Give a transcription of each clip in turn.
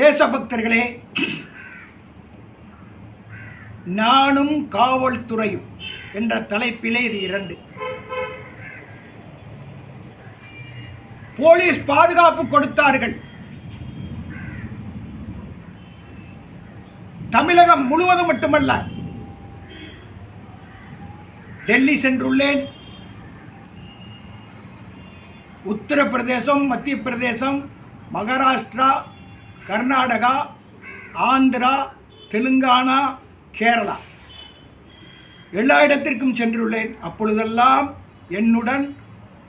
தேசபக்தர்களே நானும் காவல்துறையும் என்ற தலைப்பிலே இது இரண்டு. போலீஸ் பாதுகாப்பு கொடுத்தார்கள். தமிழகம் முழுவதும் மட்டுமல்ல டெல்லி சென்றுள்ளேன். உத்தரப்பிரதேசம் மத்திய பிரதேசம் மகாராஷ்டிரா கர்நாடகா ஆந்திரா தெலுங்கானா கேரளா. எல்லா இடத்திற்கும் சென்றுள்ளேன். அப்பொழுதெல்லாம் என்னுடன்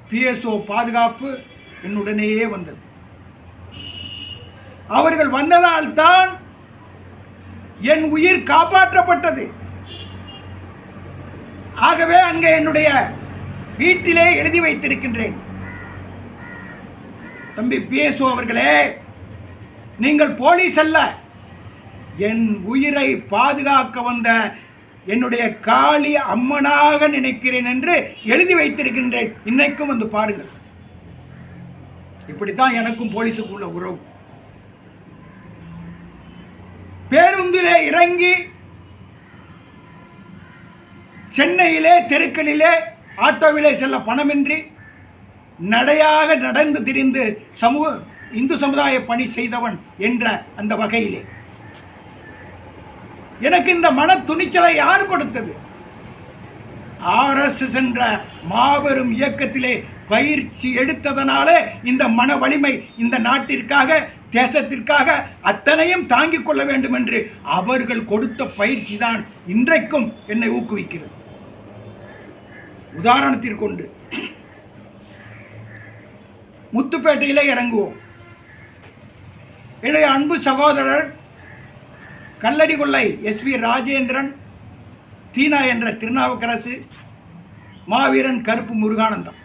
பிஎஸ்ஓ பாதுகாப்பு என்னுடனேயே வந்தது. அவர்கள் வந்ததால்தான் என் உயிர் காப்பாற்றப்பட்டது. ஆகவே அங்கே என்னுடைய வீட்டிலே எழுதி வைத்திருக்கின்றேன். தம்பி பிஎஸ்ஓ அவர்களே நீங்கள் போலீஸ் அல்ல. என் உயிரை பாதுகாக்க வந்த என்னுடைய காளி அம்மனாக நினைக்கிறேன் என்று எழுதி வைத்திருக்கின்றேன். இன்னைக்கும் வந்து பாருங்கள். இப்படித்தான் எனக்கும் போலீஸுக்கு உள்ள உறவு. பேருந்திலே இறங்கி சென்னையிலே தெருக்களிலே ஆட்டோவிலே செல்ல பணமின்றி நடையாக நடந்து திரிந்து சமூக இந்து சமுதாய பணி செய்தவன் என்ற அந்த வகையிலே. எனக்கு இந்த மன துணிச்சலை யார் கொடுத்தது? ஆர்எஸ்எஸ் என்ற மாபெரும் இயக்கத்திலே பயிற்சி எடுத்ததனாலே இந்த மன வலிமை இந்த நாட்டிற்காக தேசத்திற்காக அத்தனையும் தாங்கிக் கொள்ள வேண்டும் என்று அவர்கள் கொடுத்த பயிற்சி தான் இன்றைக்கும் என்னை ஊக்குவிக்கிறது. உதாரணத்திற்கொண்டு முத்துப்பேட்டையிலே இறங்குவோம். என்னுடைய அன்பு சகோதரர் கல்லடி கொள்ளை எஸ் வி ராஜேந்திரன் தீனா என்ற திருநாவுக்கரசு மாவீரன் கருப்பு முருகானந்தம்.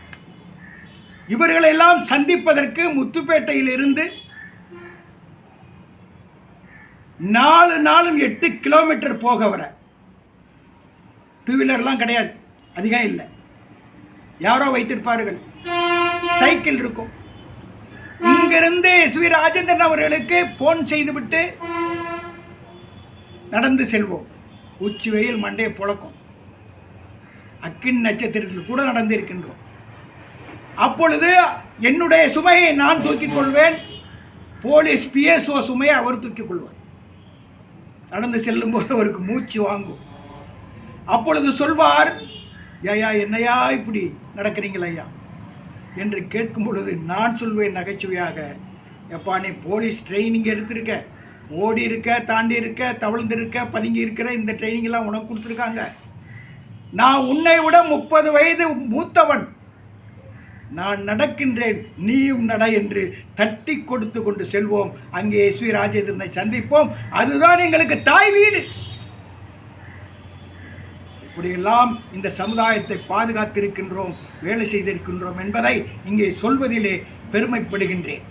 இவர்களெல்லாம் சந்திப்பதற்கு முத்துப்பேட்டையில் இருந்து நாலு நாளும் எட்டு கிலோமீட்டர் போக வர. டூ வீலர்லாம் கிடையாது அதிகம் இல்லை. யாரோ வைத்திருப்பார்கள். சைக்கிள் இருக்கும். அங்கிருந்து ஸ்ரீ ராஜேந்திரன் அவர்களுக்கு போன் செய்துவிட்டு நடந்து செல்வோம். உச்சி வெயில் மண்டையை புழக்கம். அக்கின் நட்சத்திரத்தில் கூட நடந்திருக்கின்றோம். அப்பொழுது என்னுடைய சுமையை நான் தூக்கிக் கொள்வேன். போலீஸ் பிஎஸ்ஓ சுமையை அவர் தூக்கிக் கொள்வார். நடந்து செல்லும்போது அவருக்கு மூச்சு வாங்கும். அப்பொழுது சொல்வார் ஐயா என்னையா இப்படி நடக்கிறீங்களா ஐயா? என்று கேட்கும் பொழுது நான் சொல்வேன் நகைச்சுவையாக எப்பா நீ போலீஸ் ட்ரைனிங் எடுத்திருக்க. ஓடி இருக்க தாண்டி இருக்க தவழ்ந்து இருக்க பதுங்கி இருக்கிற இந்த ட்ரைனிங் எல்லாம் உனக்கு கொடுத்துருக்காங்க. நான் உன்னை விட முப்பது வயது மூத்தவன். நான் நடக்கின்றேன் நீயும் நட என்று தட்டி கொடுத்து கொண்டு செல்வோம். அங்கே எஸ் வி ராஜேந்திரனை சந்திப்போம். அதுதான் எங்களுக்கு தாய் வீடு. இப்படியெல்லாம் இந்த சமுதாயத்தை பாதுகாத்திருக்கின்றோம் வேலை செய்திருக்கின்றோம் என்பதை இங்கே சொல்வதிலே பெருமைப்படுகின்றேன்.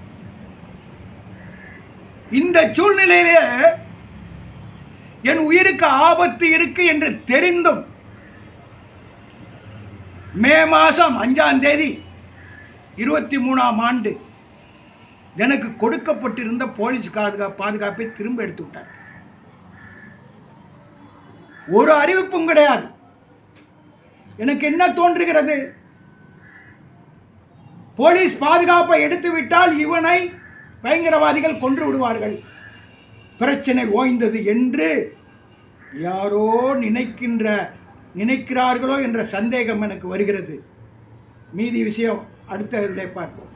இந்த சூழ்நிலையிலே என் உயிருக்கு ஆபத்து இருக்கு என்று தெரிந்தும் மே மாதம் அஞ்சாம் தேதி இருபத்தி மூணாம் ஆண்டு எனக்கு கொடுக்கப்பட்டிருந்த போலீஸ் பாதுகாப்பை திரும்ப எடுத்து விட்டார் ஒரு அறிவிப்பும் கிடையாது. எனக்கு என்ன தோன்றுகிறது? போலீஸ் பாதுகாப்பை எடுத்துவிட்டால் இவனை பயங்கரவாதிகள் கொன்று விடுவார்கள். பிரச்சனை ஓய்ந்தது என்று யாரோ நினைக்கின்ற நினைக்கிறார்களோ என்ற சந்தேகம் எனக்கு வருகிறது. மீதி விஷயம் அடுத்த பார்ப்போம்.